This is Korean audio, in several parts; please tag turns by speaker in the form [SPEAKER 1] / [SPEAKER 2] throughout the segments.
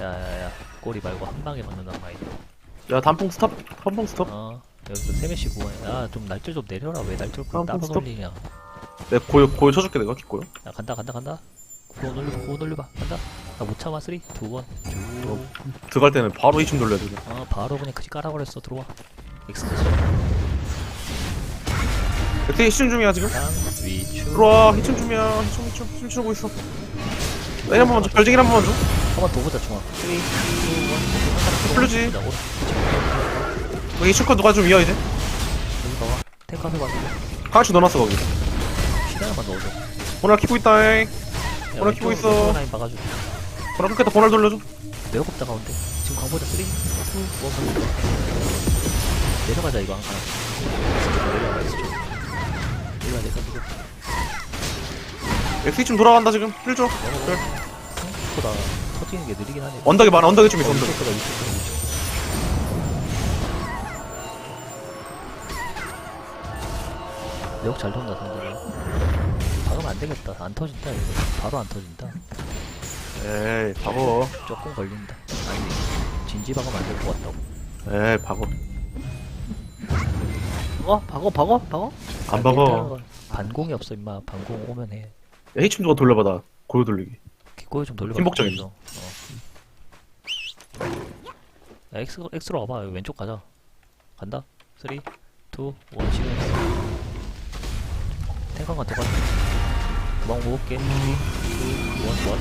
[SPEAKER 1] 야야야 꼬리 말고 한 방에 맞는단 말이야
[SPEAKER 2] 야 단풍 스탑 단풍 스탑.
[SPEAKER 1] 어 여기서 세메시 구원 야좀 날짜 좀 내려라. 왜 날짜
[SPEAKER 2] 아,
[SPEAKER 1] 따로
[SPEAKER 2] 스톱.
[SPEAKER 1] 걸리냐.
[SPEAKER 2] 내가 고요 고요 쳐줄게 내가 기고요.
[SPEAKER 1] 야 간다 간다 간다. 구원 올려봐 구원 올려봐. 간다. 나 못 참아 쓰리 두번. 쭉
[SPEAKER 2] 들어갈 때는 바로 이춤 돌려야 돼. 그냥.
[SPEAKER 1] 어 바로 그냥 그지 깔아버렸어. 들어와. 엑스크시
[SPEAKER 2] 되게 희충 중이야 지금?
[SPEAKER 1] 땅 위축
[SPEAKER 2] 들어와. 희충 중이야. 희충 희충 치고 있어. 내일 한번 먼저 별징이 한번 먼저
[SPEAKER 1] 한번 더 보자 중앙. 3 2 1
[SPEAKER 2] 풀르지.
[SPEAKER 1] 여기
[SPEAKER 2] 여기 컷 누가 좀 이어 이제
[SPEAKER 1] 봐봐. 탱크 앞에 봐줘
[SPEAKER 2] 강아지 넣어놨어 거기.
[SPEAKER 1] 시간만 넣어줘.
[SPEAKER 2] 보날 키고 있다잉.
[SPEAKER 1] 야,
[SPEAKER 2] 뭐라 키고
[SPEAKER 1] 왼쪽으로
[SPEAKER 2] 있어.
[SPEAKER 1] 왼쪽 라인 봐가지고.
[SPEAKER 2] 보날 끝에 보날 돌려줘.
[SPEAKER 1] 내가 곱다 가운데. 지금 광보자 3 2 1 내려가자 이거 한 칸. 내려가 있어 좀 내려가 내가 이거
[SPEAKER 2] 엑스 희충 돌아간다 지금. 힐줘. 그래.
[SPEAKER 1] 생각보다 터지는 게 느리긴 하네.
[SPEAKER 2] 언덕에 많아 언덕에 좀 있어
[SPEAKER 1] 어,
[SPEAKER 2] 언덕
[SPEAKER 1] 이쪽보다 이쪽보다 이쪽 내역 잘 돈다 상대가. 박으면 안 되겠다. 안 터진다 이거. 바로 안 터진다.
[SPEAKER 2] 에이 박어.
[SPEAKER 1] 조금 걸린다. 아니 진지 박으면 안 될 것 같다고.
[SPEAKER 2] 에이 박어.
[SPEAKER 1] 어? 박어 박어? 박어?
[SPEAKER 2] 안 박어.
[SPEAKER 1] 반공이 없어 임마. 반공 오면 해.
[SPEAKER 2] 야 희충 누가 돌려받아 고요 돌리기
[SPEAKER 1] 기꼬에 좀 돌려봐.
[SPEAKER 2] 팀복적이지.
[SPEAKER 1] 어. 야 X, X로 와봐. 여기 왼쪽 가자. 간다. 3 2 1 지금 탱커가 더 가자 도망 먹을게. 3 2 1 1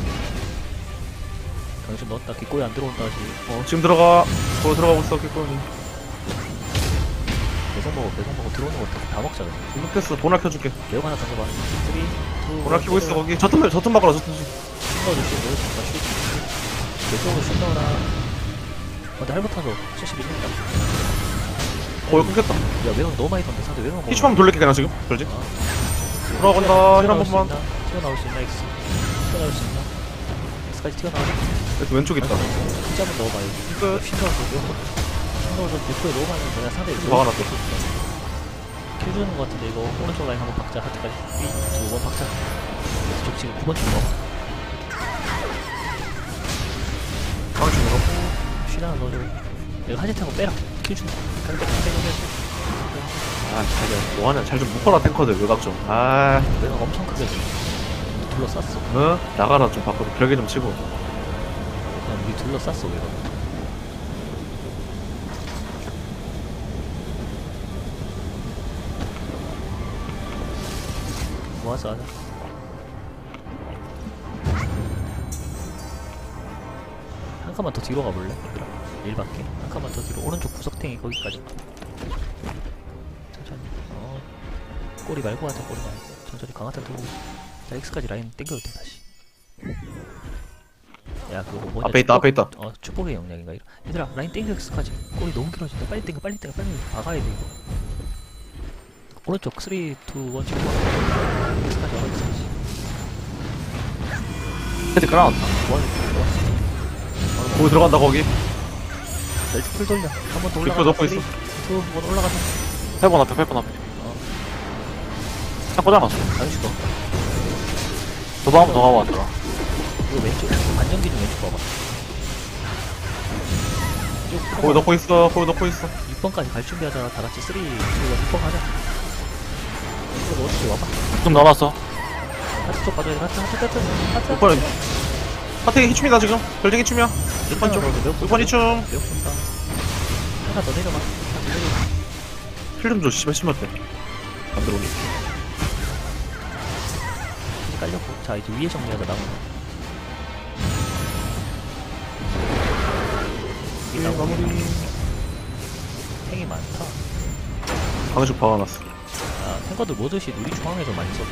[SPEAKER 1] 당신 넣었다. 기꼬에 안 들어온다 아직
[SPEAKER 2] 어 지금 들어가. 고요 들어가고 있어 기권이.
[SPEAKER 1] 계속 먹어 계속 먹어. 들어오는 거 다 먹자 그냥.
[SPEAKER 2] 잘못했어 보날 켜줄게.
[SPEAKER 1] 매우 하나 던져봐. 3 2 1
[SPEAKER 2] 보날 키고 있어 거기 저틈 저틈 박으라 저틈
[SPEAKER 1] 넣어라 어, 근데 할부타서 71점
[SPEAKER 2] 고요 끊겼다
[SPEAKER 1] 야 외곽 너무 많이 던데 상대 외곽
[SPEAKER 2] 희충 한번 돌릴게 그냥 지금
[SPEAKER 1] 어.
[SPEAKER 2] 돌아간다 힐한 번만
[SPEAKER 1] 튀어나올 수 있나 X 튀어나올 수 있나 X까지 튀어나와
[SPEAKER 2] 엑스 왼쪽 있다
[SPEAKER 1] 진짜 한번 넣어봐 이거 끝좀 신경을 좀 대표에 너무 많이 그냥 상대
[SPEAKER 2] 좀 박아놨어.
[SPEAKER 1] 킬 주는 거 같은데 이거 오른쪽 라인 한번 박자 하트까지. 두번 박자. 쪽 지금 9번 쪽 넣어
[SPEAKER 2] 강아지 넣어
[SPEAKER 1] 쉬나 넣어줘 이거 하지 타고 빼라. 킬 준다 그러니까 빼줘 빼줘
[SPEAKER 2] 아 자기야 뭐하냐? 잘 좀 묶어라 탱커들. 외곽 좀아
[SPEAKER 1] 내가 엄청 크게 둘러쌌어.
[SPEAKER 2] 어? 나가라 좀 밖으로. 벽에 좀 치고.
[SPEAKER 1] 그냥 우리 둘러쌌어 내가 모아서 하자. 한 칸만 더 뒤로 가볼래? 얘들아 일 밖에? 한 칸만 더 뒤로. 오른쪽 구석탱이 거기까지. 천천히. 어. 꼬리 말고 하자 꼬리 말고. 천천히 강화탄 들고. 자 X까지 라인 땡겨도 돼 다시. 야 그거 뭐냐?
[SPEAKER 2] 앞에 있다 앞에 있다.
[SPEAKER 1] 어 축복의 영역인가 이거? 얘들아 라인 땡겨 X까지. 꼬리 너무 길어진다. 빨리 땡겨 빨리 땡겨 빨리 박아야 돼 이거 오른쪽 3, 2, 1 치고.
[SPEAKER 2] 헤드
[SPEAKER 1] 거야
[SPEAKER 2] 거기 들어간다 거기.
[SPEAKER 1] 벨트 풀 돌려. 한 번더
[SPEAKER 2] 빅터
[SPEAKER 1] 올라가자
[SPEAKER 2] 넣고 있어.
[SPEAKER 1] 2, 1 올라가자.
[SPEAKER 2] 8번 앞에 8번 앞에.
[SPEAKER 1] 어.
[SPEAKER 2] 딱 꽂아놨어.
[SPEAKER 1] 안 죽어
[SPEAKER 2] 도방 한번 더 가고 왔더라
[SPEAKER 1] 이거 왼쪽 안전 기준 왼쪽 봐봐. 쭉
[SPEAKER 2] 거기 넣고 있어 거기 넣고 있어.
[SPEAKER 1] 6번까지 갈 준비하자. 다 같이 3, 2, 1 6번 가자 이거 어떻게 와봐
[SPEAKER 2] 좀 남았어.
[SPEAKER 1] 하트 쪽 봐줘야 돼. 하트 하트 하트 하트
[SPEAKER 2] 6번은 하트에 희춤이다 지금. 별쟁이 춤이야 6번 쪽 6번 희춤
[SPEAKER 1] 몇 분다 하나 더더 내려가.
[SPEAKER 2] 필름 줘 씨발 심할 때안 들어오니.
[SPEAKER 1] 깔렸고. 자 이제 위에 정리하자 남은 거 이게
[SPEAKER 2] 네,
[SPEAKER 1] 나무 탱이 많다.
[SPEAKER 2] 강아지 박아놨어.
[SPEAKER 1] 아 탱커들 뭐듯이 우리 중앙에 좀 많이 썼어.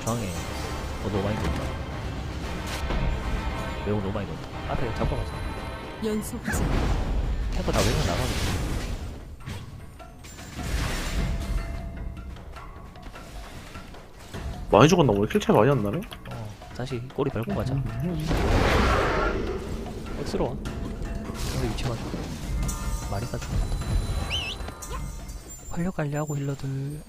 [SPEAKER 1] 중앙에 어 너무 많이 돈다. 매우 너무 많이 돈다. 앞에 잡아가자.
[SPEAKER 3] 연속자
[SPEAKER 1] 탱커 다 외면 나가겠지.
[SPEAKER 2] 많이 죽었나 오늘 킬차이 많이 안 나네.
[SPEAKER 1] 어 다시 꼬리 밟고 가자. X로 와. 상대 위치 맞춰 마리가 죽었다 활력 관리하고 힐러들.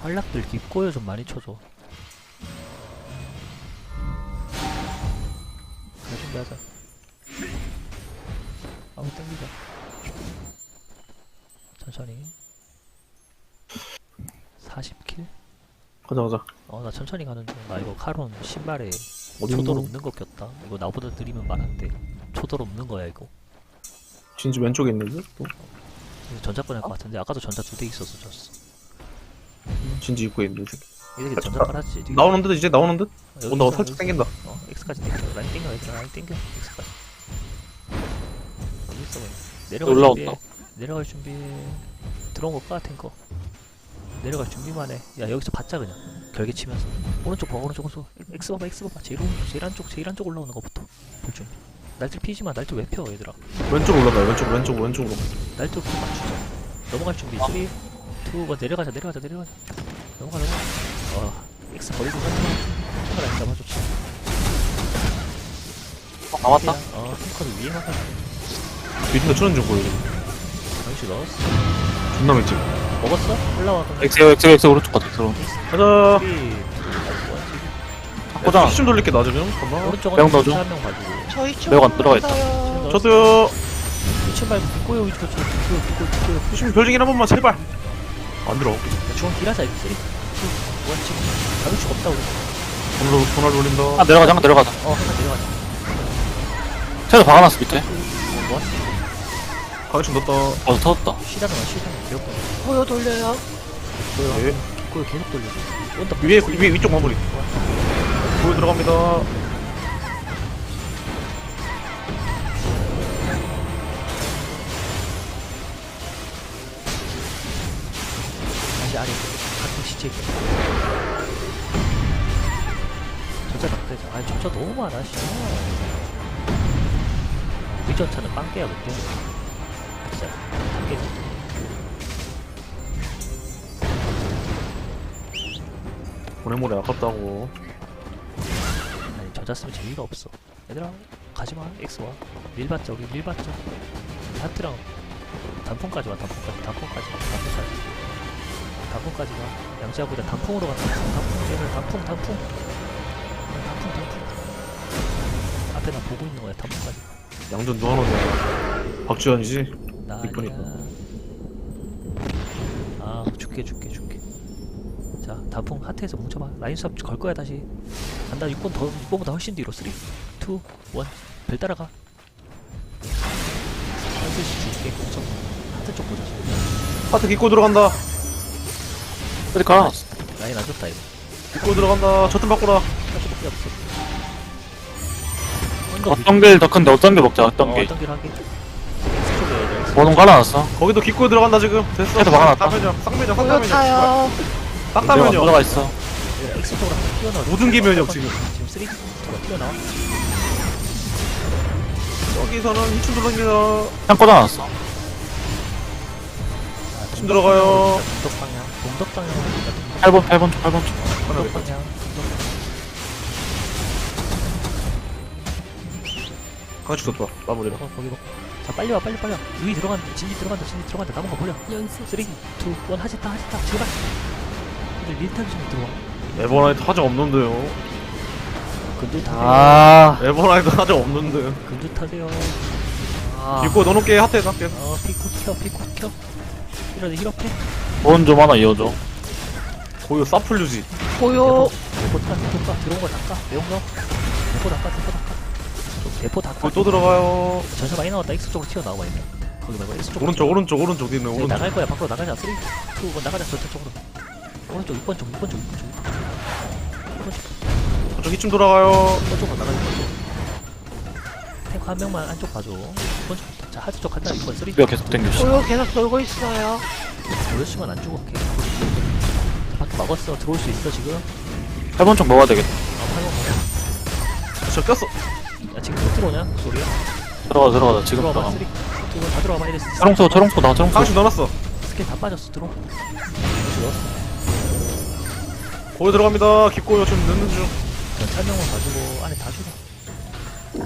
[SPEAKER 1] 활락들 깊고요 좀 많이 쳐줘. 잘 준비하자. 아무 땡기자 천천히. 40킬?
[SPEAKER 2] 가자 가자.
[SPEAKER 1] 어나 천천히 가는 중 나 이거 카론 신발에
[SPEAKER 2] 어디
[SPEAKER 1] 초돌
[SPEAKER 2] 있노?
[SPEAKER 1] 없는 거 꼈다 이거 나보다 느리면 말 안돼 초돌 없는 거야 이거
[SPEAKER 2] 진주 왼쪽에 있는데? 또
[SPEAKER 1] 이거 전자권 할것 같은데 아까도 전자 두 대 있어서 졌어
[SPEAKER 2] 진주 입구에 있는데 이 새끼.
[SPEAKER 1] 이 새끼 전자권 하지
[SPEAKER 2] 나오는 듯 이제 나오는 듯?
[SPEAKER 1] 여기
[SPEAKER 2] 온다
[SPEAKER 1] 있어,
[SPEAKER 2] 살짝
[SPEAKER 1] 여기
[SPEAKER 2] 당긴다
[SPEAKER 1] 어, X까지 땡겨. 라인 땡겨, 얘들아. 라인 땡겨. X까지. 여기 있어, 그냥. 내려갈
[SPEAKER 3] 올라온다.
[SPEAKER 1] 준비해. 내려갈 준비해. 들어온 거 까, 탱커. 내려갈 준비만 해. 야, 여기서 받자, 그냥. 결계 치면서. 오른쪽 봐, 오른쪽, 오른쪽. X 봐봐, X 봐봐. 제일 오른쪽, 제일 안쪽, 제일 안쪽 올라오는 거부터. 볼 준비. 날들 피지 마. 날들 왜 펴, 얘들아.
[SPEAKER 2] 왼쪽 올라가 왼쪽 왼쪽 왼쪽으로
[SPEAKER 1] 날들 그 맞추자. 넘어갈 준비. 3, 2, 1. 내려가자, 내려가자, 내려가자. 넘어가, 넘어가. 어, X 버리고 가자. 라인 잡아줬지.
[SPEAKER 3] 어, 남았다?
[SPEAKER 1] 어, 탱커를 위에만 가자.
[SPEAKER 2] 뒤집어 추는 중 보여
[SPEAKER 1] 정시 넣었어.
[SPEAKER 2] 존나 맵지
[SPEAKER 1] 먹었어? 올라와 그럼.
[SPEAKER 3] 엑스 엑스 엑스 오른쪽 가자 들어
[SPEAKER 2] 가자
[SPEAKER 1] 우리
[SPEAKER 3] 보자
[SPEAKER 2] 좀 돌릴게 나중에 잠깐만
[SPEAKER 1] 오른쪽은
[SPEAKER 3] 넣어줘.
[SPEAKER 1] 한명 봐주고.
[SPEAKER 4] 저희 쪽
[SPEAKER 3] 매우가 안 들어가 있다.
[SPEAKER 2] 저도요
[SPEAKER 1] 미친 말고 꼬여 위치 저 꼬여 꼬여 꼬여.
[SPEAKER 2] 후심 별징이 한 번만 제발 안 들어
[SPEAKER 1] 중앙 딜하자 이거 쓰리. 원 지금 잡을 수가 없다 우리.
[SPEAKER 2] 돈을 돈을 돌린다
[SPEAKER 3] 아 내려가자 한번 내려가자
[SPEAKER 1] 어 하나 내려가자.
[SPEAKER 3] 채도 박아놨어 밑에
[SPEAKER 1] 뭐?
[SPEAKER 2] 가격좀 넣었다
[SPEAKER 3] 어서 터졌다
[SPEAKER 1] 쉬다가 쉬다가 기억.
[SPEAKER 4] 보여 돌려요.
[SPEAKER 2] 네.
[SPEAKER 1] 꼬여 계속 돌려. 온다.
[SPEAKER 2] 위에 위 위쪽 마무리 보여 들어갑니다
[SPEAKER 1] 다시 아래 같은 시체. 전차 낙대자. 아니 전차 너무 많아 씨. 우리 전차는 빵개야 근데. 빵개지.
[SPEAKER 2] 보내모래 아깝다고.
[SPEAKER 1] 아니 저자 쓰면 재미가 없어. 얘들아 가지마. X와. 밀받자 우리 밀받자. 하트랑 단풍까지 와 단풍까지. 단풍까지 단풍까지. 단풍까지 가 양지하고 일단 단풍으로 간다. 단풍 얘들 단풍 단풍. 단풍 단풍. 앞에 나 보고 있는 거야 단풍까지.
[SPEAKER 2] 양전 누가 넣냐? 박주현이지
[SPEAKER 1] 나야
[SPEAKER 2] 이쁘니까.
[SPEAKER 1] 아 줄게 줄게 줄게. 자 단풍 하트에서 뭉쳐봐. 라인 수업 걸 거야 다시. 간다. 6번 더 6번보다 훨씬 뒤로. 3 2 1 벨 따라가. 한슬씩 줄게. 공정 하트 쪽 보자.
[SPEAKER 2] 하트 깃고 들어간다.
[SPEAKER 3] 채도 깔아놨어
[SPEAKER 1] 라인 안 좋다 이거.
[SPEAKER 2] 깃고 들어간다. 저튼 바꾸라.
[SPEAKER 3] 어떤 게더 큰데 어떤 게 먹자 어떤
[SPEAKER 1] 어,
[SPEAKER 3] 게
[SPEAKER 1] 어떤 길 하게 애들
[SPEAKER 3] 번호 깔아놨어
[SPEAKER 2] 거기도 깃고 들어간다 지금 됐어
[SPEAKER 3] 해도 막아놨다.
[SPEAKER 4] 보여
[SPEAKER 2] 쌍면이야
[SPEAKER 4] 타요.
[SPEAKER 2] 딱
[SPEAKER 3] 내가
[SPEAKER 2] 따면이야
[SPEAKER 3] 들어가 있어
[SPEAKER 1] X쪽으로 한번 튀어나와
[SPEAKER 2] 모든 게 면역, 지금.
[SPEAKER 1] 지금 3 2 튀어나와
[SPEAKER 2] 여기서는 희춘 들어갑니다
[SPEAKER 3] 그냥 꽂아놨어
[SPEAKER 2] 힘 들어가요.
[SPEAKER 1] 동덕 방향 동덕 방향
[SPEAKER 3] 8번 8번 쪽 8번 쪽
[SPEAKER 1] 동덕 방향
[SPEAKER 2] 마무리라
[SPEAKER 1] 어, 거기 봐. 자 빨리 와 빨리 빨리 와. 유이 들어간다 진지 들어간다 진지 들어간다. 남은 거 버려.
[SPEAKER 4] 연습.
[SPEAKER 1] 3 2 1 하지타 하지타. 제발 근데 밀타기 좀 들어와.
[SPEAKER 2] 에버나이트 하정 없는데요.
[SPEAKER 1] 근들 타세요.
[SPEAKER 3] 아
[SPEAKER 2] 에버나이트 하정 없는데.
[SPEAKER 1] 근들 타세요.
[SPEAKER 2] 깃고 넣어놓게. 하트에 놨게.
[SPEAKER 1] 어 피코 켜 피코 켜. 이러다 힐업해
[SPEAKER 3] 돈좀 하나 이어줘.
[SPEAKER 2] 고요 사플류지.
[SPEAKER 4] 보여.
[SPEAKER 1] 대포 타 대포 타 들어온 거 닦아. 매운 거. 대포 닦아 대포 닦아 대포 닦아
[SPEAKER 2] 거기 또 들어가요.
[SPEAKER 1] 전차 많이 나왔다. X 쪽으로 튀어나와 있네. 거기 말고 X 쪽으로
[SPEAKER 2] 오른쪽 오른쪽 오른쪽 뒤에 있는 오른쪽.
[SPEAKER 1] 나갈 거야. 밖으로 나가자. 3 2 1 나가자. 전차 쪽으로. 오른쪽 6번 쪽 6번 쪽 6번 쪽 6번 쪽.
[SPEAKER 2] 저쪽 희춤 돌아가요.
[SPEAKER 1] 이쪽으로 나가자. 탱크 한 명만 안쪽 봐줘. 6번 쪽부터 자 하드 쪽 간다. 6번 3 2
[SPEAKER 3] 우리가 계속
[SPEAKER 4] 보여 계속 돌고 있어요.
[SPEAKER 1] 보여주면 안 죽어. 걔 밖에 막았어. 들어올 수 있어 지금?
[SPEAKER 3] 8번 쪽 먹어야 되겠다.
[SPEAKER 1] 아 팔번
[SPEAKER 2] 저 꼈어
[SPEAKER 1] 야 지금 못 들어오냐? 소리야?
[SPEAKER 3] 들어가 들어가자. 지금
[SPEAKER 1] 들어와봐
[SPEAKER 3] 들어가
[SPEAKER 1] 3 2 1다 들어와봐 이랬어.
[SPEAKER 3] 초롱소 초롱소 나 초롱소
[SPEAKER 2] 강아지 넣어놨어.
[SPEAKER 1] 스킬 다 빠졌어 들어.
[SPEAKER 2] 거기 들어갑니다. 깃고요 좀 넣는 중.
[SPEAKER 1] 한 명만 봐주고 안에 다 주고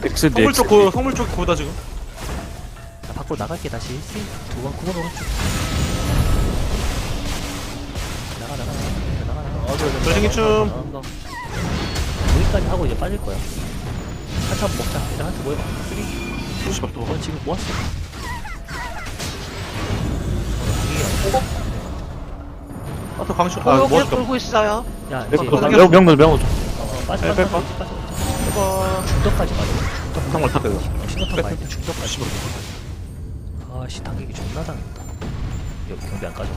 [SPEAKER 3] 엑스 디
[SPEAKER 2] 성물
[SPEAKER 3] 엑스
[SPEAKER 2] 쪽 고, 성물 쪽 고다 지금.
[SPEAKER 1] 자 밖으로 나갈게 다시. 3 2 1 9번 오른쪽. 나가 나가. 나가
[SPEAKER 2] 돌싱이 춤.
[SPEAKER 1] 여기까지 하고 이제 빠질 거야. 한참 먹자. 얘들 한테 모여. 쓰리.
[SPEAKER 2] 씨발
[SPEAKER 1] 또넌 지금 모았어.
[SPEAKER 2] 아또 강시 아
[SPEAKER 4] 보여
[SPEAKER 2] 뭐
[SPEAKER 4] 계속 돌고 있어요.
[SPEAKER 1] 야,
[SPEAKER 2] 네,
[SPEAKER 1] 이제
[SPEAKER 2] 그-
[SPEAKER 3] 명, 명, 명물 명물 좀.
[SPEAKER 1] 어, 빠져,
[SPEAKER 2] 빼,
[SPEAKER 1] 빠져,
[SPEAKER 2] 빼,
[SPEAKER 1] 빠져, 빠져. 어, 신호탄
[SPEAKER 2] 빼. 씨발
[SPEAKER 1] 아씨, 당기기 존나 당했다. 여기 경비 안 가져가.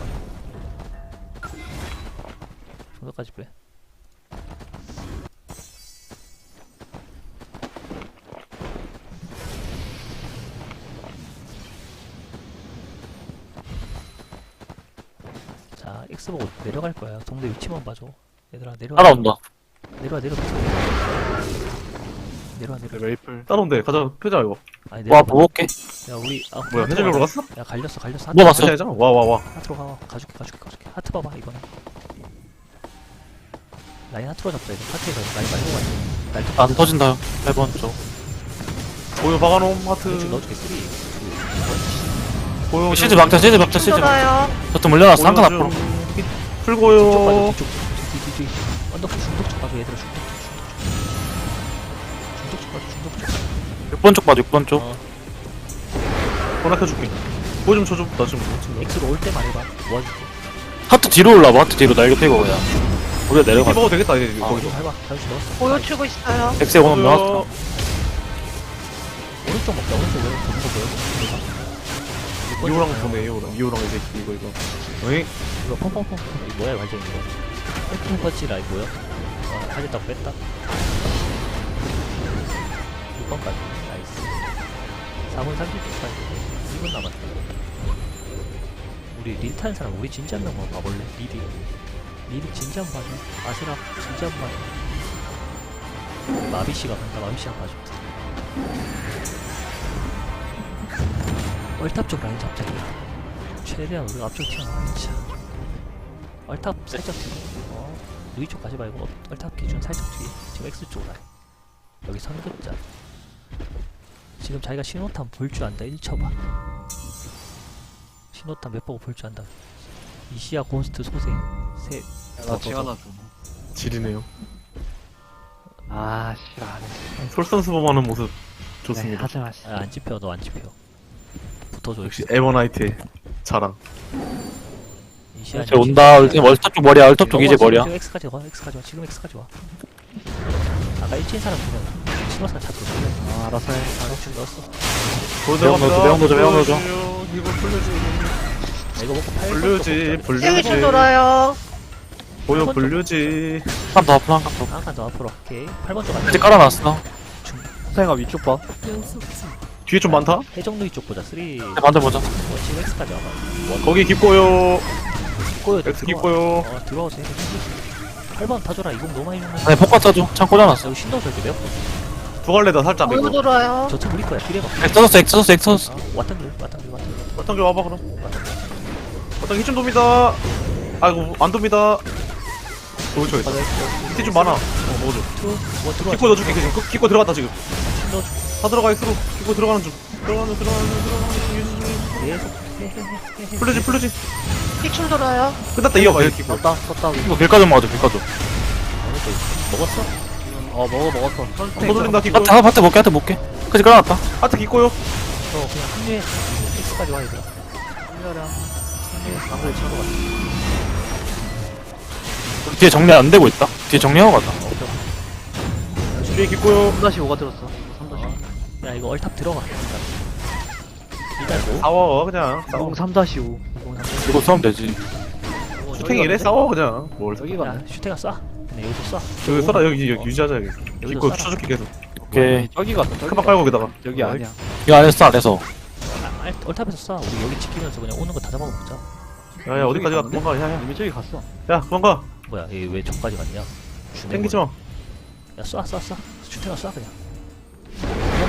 [SPEAKER 1] 중독까지 빼. 자, X 보고 내려갈 거야. 동네 위치만 봐줘. 얘들아, 내려와.
[SPEAKER 3] 따라온다.
[SPEAKER 1] 내려와, 내려와. 내려와, 내려와.
[SPEAKER 2] 메이플 따라온대 가자 펴자 이거
[SPEAKER 1] 아니,
[SPEAKER 3] 와,
[SPEAKER 1] 내려와.
[SPEAKER 3] 먹을게.
[SPEAKER 1] 야, 우리, 아,
[SPEAKER 2] 뭐야
[SPEAKER 1] 하트
[SPEAKER 2] 해적으로. 갔어?
[SPEAKER 1] 야, 갈렸어, 갈렸어.
[SPEAKER 3] 뭐
[SPEAKER 1] 하트
[SPEAKER 3] 봤어?
[SPEAKER 2] 와와와
[SPEAKER 1] 하트로 가, 가줄게, 가줄게, 가줄게. 하트 봐봐, 이번에. 라인 하트로 잡자, 이거. 하트에서 라인 말고 가야 돼. 날 좀.
[SPEAKER 3] 안 터진다. 8번 쪽.
[SPEAKER 2] 보여 박아놓음 하트
[SPEAKER 1] 좀 넣어줄게, 쓰리.
[SPEAKER 2] 보여
[SPEAKER 3] 시즈 막자, 시즈 막자, 시즈 막자. 저좀 올려놨어. 한칸 앞으로.
[SPEAKER 1] 뒤쪽
[SPEAKER 2] 풀고요
[SPEAKER 1] 뒤쪽. 뒤, 뒤, 뒤. 언덕 쪽, 중독 쪽 얘들아, 중독 쪽. 중독 쪽 중독 쪽.
[SPEAKER 3] 6번 쪽 봐줘, 6번 쪽.
[SPEAKER 1] 어,
[SPEAKER 2] 전화 켜줄게 보여 좀 쳐줘 나 지금
[SPEAKER 1] 지금 X로 올때 말해봐. 모아줄게.
[SPEAKER 3] 하트 뒤로 올라봐. 하트 뒤로 날개 펴고 그냥. 우리가
[SPEAKER 2] 이거
[SPEAKER 3] 내려가.
[SPEAKER 2] 먹어도 되겠다 이거
[SPEAKER 1] 아,
[SPEAKER 2] 거기서
[SPEAKER 1] 좀 해봐. 자유씨 넣었어.
[SPEAKER 4] 보여주고 있어요.
[SPEAKER 3] 엑스에 오는 명
[SPEAKER 2] 보여.
[SPEAKER 1] 오른쪽 먹자, 오른쪽 왜, 뭐야?
[SPEAKER 2] 이 호랑 보내 이호랑 이호랑 이제 이거 이거. 어이?
[SPEAKER 1] 이거 펑펑펑 이거 뭐야 완전 이거 펑펑 퍼치라 이거 뭐야 어, 하겠다고 뺐다? 6번까지. 나이스. 4분 30초까지. 2분 남았다. 우리 릴 타는 사람 우리 진짜 한번 봐볼래? 리디 리디 진짜 한번 봐줘. 아스라 진짜 한번 봐줘. 마비씨가 간다 마비씨가 봐줘 얼탑 쪽 라인 잡자. 이거. 최대한 우리가 앞쪽 튀어나가자 얼탑 살짝 뒤에 어 누이 쪽 가지 말고 얼탑 기준 살짝 뒤에. 지금 X 쪽 라인. 여기 선긋자. 지금 자기가 신호탄 볼 줄 안다. 1쳐 봐. 신호탄 몇 보고 볼 줄 안다. 이시야 고스트 소생.
[SPEAKER 5] 셋나 시간아 좀.
[SPEAKER 2] 지리네요.
[SPEAKER 5] 아, 싫어, 안 해.
[SPEAKER 2] 솔선수범하는 모습
[SPEAKER 5] 네,
[SPEAKER 2] 좋습니다.
[SPEAKER 5] 하지 마, 씨.
[SPEAKER 1] 아, 안 집혀 너 안 집혀 붙어줘
[SPEAKER 2] 역시 에버나이트의 자랑.
[SPEAKER 3] 쟤 온다. 얼탑 쪽 머리야. 얼탑 쪽 이제 머리야.
[SPEAKER 1] 지금 X까지 와. X까지 와. 지금 X까지 와. 아까 1친 사람 보면 신호탄 찾고
[SPEAKER 5] 어, 알아서 해.
[SPEAKER 1] 아, 지금 넣었어.
[SPEAKER 2] 보여줘
[SPEAKER 3] 매운 넣어줘, 매운 넣어줘, 매운 넣어줘.
[SPEAKER 2] 이거 불려지.
[SPEAKER 1] 이거 먹고 팔
[SPEAKER 2] 불려지
[SPEAKER 4] 여기
[SPEAKER 2] 불려지.
[SPEAKER 4] 좀 돌아요.
[SPEAKER 2] 보여 불려지.
[SPEAKER 3] 한칸더 앞으로, 한칸 더.
[SPEAKER 1] 한칸 더 앞으로. 오케이. 8번 쪽
[SPEAKER 3] 이제 깔아놨어.
[SPEAKER 5] 선생아, 위쪽 봐.
[SPEAKER 2] 뒤에 좀 많다?
[SPEAKER 1] 해정누이 쪽 보자. 3 1
[SPEAKER 3] 이제 반대 보자.
[SPEAKER 1] 지금 X까지 와봐.
[SPEAKER 2] 거기 깊고요.
[SPEAKER 1] 꼬여
[SPEAKER 2] X 깊고요.
[SPEAKER 1] 어 들어와서 해 8번 타줘라. 이거 너무 많이 죽는다
[SPEAKER 3] 아니, 폭파 써줘. 창 꽂아놨어.
[SPEAKER 1] 여기 신도 저기 내가
[SPEAKER 2] 두 갈래다 살짝 이거
[SPEAKER 4] 돌아요.
[SPEAKER 1] 저차 우리 거야.
[SPEAKER 3] 엑 써줬어, 엑 써줬어, 엑 써줬어.
[SPEAKER 1] 어, 왔던 길 왔던 길 왔던 길
[SPEAKER 2] 어떤 게 와봐 그럼. 어떤 기좀 돕니다. 아이고 안 돕니다. 도저 있다. 밑에 좀 많아. 어 먹어줘.
[SPEAKER 1] 뭐 들어와
[SPEAKER 2] 기고 넣어줄게 지금 기고 들어갔다 지금.
[SPEAKER 1] 넣어줘
[SPEAKER 2] 다 들어가 있어 기고 들어가는 중 들어가는 중 들어가는 중 들어가는 중 유지 중
[SPEAKER 1] 계속
[SPEAKER 2] 풀려지 풀려지
[SPEAKER 4] 픽춤 돌아요.
[SPEAKER 2] 끝났다 이어봐 이거 기고
[SPEAKER 5] 썼다, 썼다.
[SPEAKER 3] 이거 길가좀 먹어줘, 길가좀.
[SPEAKER 1] 먹었어?
[SPEAKER 5] 어, 먹어, 먹었어.
[SPEAKER 2] 더 돌린다 기고
[SPEAKER 3] 하트, 하트 볼게, 하트 볼게. 그지 깔아놨다.
[SPEAKER 2] 하트 기고요
[SPEAKER 1] 너 그냥 합류해 X까지 와 얘들아 합류하라 합류해 방을 친거 같아
[SPEAKER 3] 뒤에 정리 안 되고 있다. 뒤에 정리하고 가자.
[SPEAKER 2] 뒤에 기고요
[SPEAKER 5] 3-5가 들었어. 3-5.
[SPEAKER 1] 야 이거 얼탑 들어가. 일단 일단 뭐
[SPEAKER 2] 싸워 그냥. 싸워.
[SPEAKER 5] 3-5.
[SPEAKER 3] 이거 싸우면 되지.
[SPEAKER 2] 슈팅이 이래? 싸워 그냥. 뭘.
[SPEAKER 5] 여기
[SPEAKER 1] 야
[SPEAKER 5] 가네.
[SPEAKER 1] 슈테가 쏴 그냥 여기서 쏴
[SPEAKER 2] 여기 써라 여기 여기 유지하자 여기.
[SPEAKER 1] 여기서
[SPEAKER 2] 기고
[SPEAKER 1] 쏴라.
[SPEAKER 2] 추적해 계속.
[SPEAKER 3] 오케이.
[SPEAKER 5] 저기 갔다, 저기.
[SPEAKER 2] 크박 깔고 거기다가.
[SPEAKER 5] 여기 아니야.
[SPEAKER 3] 이거 안 했어, 안 해서.
[SPEAKER 1] 아, 알- 얼탑에서 쏴 우리 여기 지키면서 그냥 오는 거 다 잡아먹자.
[SPEAKER 2] 야야 어디까지 가 도망가 야야.
[SPEAKER 5] 이미 저기 갔어.
[SPEAKER 2] 야 도망가.
[SPEAKER 1] 뭐야 얘왜 저까지 갔냐?
[SPEAKER 2] 땡기지 마.
[SPEAKER 1] 야쏴 쏴 쏴. 슈테가 쏴 그냥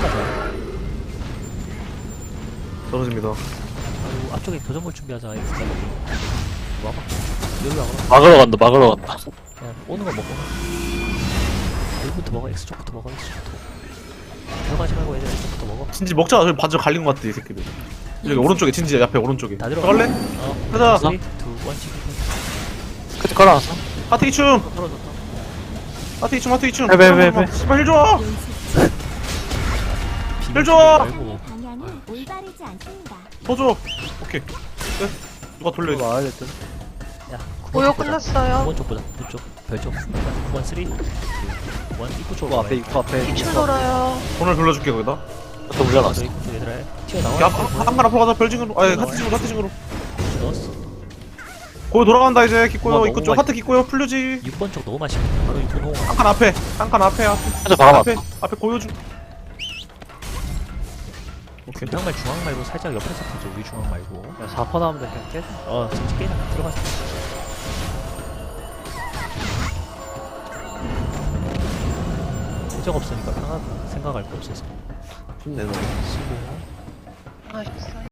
[SPEAKER 1] 도망가자
[SPEAKER 2] 떨어집니다
[SPEAKER 1] 아이고 앞쪽에 교정 볼 준비하자 와봐 여기 와봐
[SPEAKER 3] 막으러 간다, 막으러 간다.
[SPEAKER 1] 그냥 오는 거 먹어 여기부터 먹어 X 쪽부터 먹어 X 쪽부터 들어가지 말고 얘들 X 쪽부터 먹어
[SPEAKER 2] 진지 먹자 저기 반절 갈린 것 같아 이 새끼들 여기 오른쪽에 진지 옆에 오른쪽에
[SPEAKER 1] 다 들어가
[SPEAKER 2] 들어갈래?
[SPEAKER 1] 어
[SPEAKER 2] 가자
[SPEAKER 1] 3, 2, 1 치기
[SPEAKER 3] 그지 깔아놨어.
[SPEAKER 2] 하트 2층
[SPEAKER 5] 떨어졌다.
[SPEAKER 2] 하트 2층 하트 2층
[SPEAKER 3] 배, 배, 배, 배.
[SPEAKER 2] 씨발 힐 줘!
[SPEAKER 1] 비밀
[SPEAKER 2] 일 줘!
[SPEAKER 1] 말고.
[SPEAKER 6] 방향은 올바르지 않습니다.
[SPEAKER 2] 더 줘! 오케이. 끝. 누가 돌려
[SPEAKER 5] 이거? 될 듯.
[SPEAKER 1] 야
[SPEAKER 4] 고요 끝났어요.
[SPEAKER 1] 9번 쪽보다 그쪽 별쪽. 9번 3 2 1 입구 쪽으로
[SPEAKER 5] 이거 앞에, 이거 앞에.
[SPEAKER 4] 2층 돌아요.
[SPEAKER 2] 오늘 돌려줄게 거기다.
[SPEAKER 3] 또 올려놨어.
[SPEAKER 1] 저 입구 쪽 얘들아.
[SPEAKER 2] 야,
[SPEAKER 1] 튀어나와.
[SPEAKER 2] 한칸 앞으로 가자. 별징으로. 아니 하트징으로 하트징으로.
[SPEAKER 1] 넣었어.
[SPEAKER 2] 고요 돌아간다 이제. 기꼬요. 입구 쪽. 하트 기꼬요. 풀려지.
[SPEAKER 1] 6번 쪽 너무 맛있네. 바로 6번 호응
[SPEAKER 2] 한칸 앞에. 한칸 앞에 앞에 앞에 앞에 고요 주 오케이
[SPEAKER 1] 중앙 말 중앙 말고 살짝 옆에서 보죠 우리 중앙 말고
[SPEAKER 5] 야, 4퍼 나오면 돼. 그냥 깨져.
[SPEAKER 1] 어 진짜 깨자 들어가자 생각 없으니까 편하다 생각할 거 없어서
[SPEAKER 2] 내 놈.
[SPEAKER 1] 쓰고
[SPEAKER 4] 아, 있어요.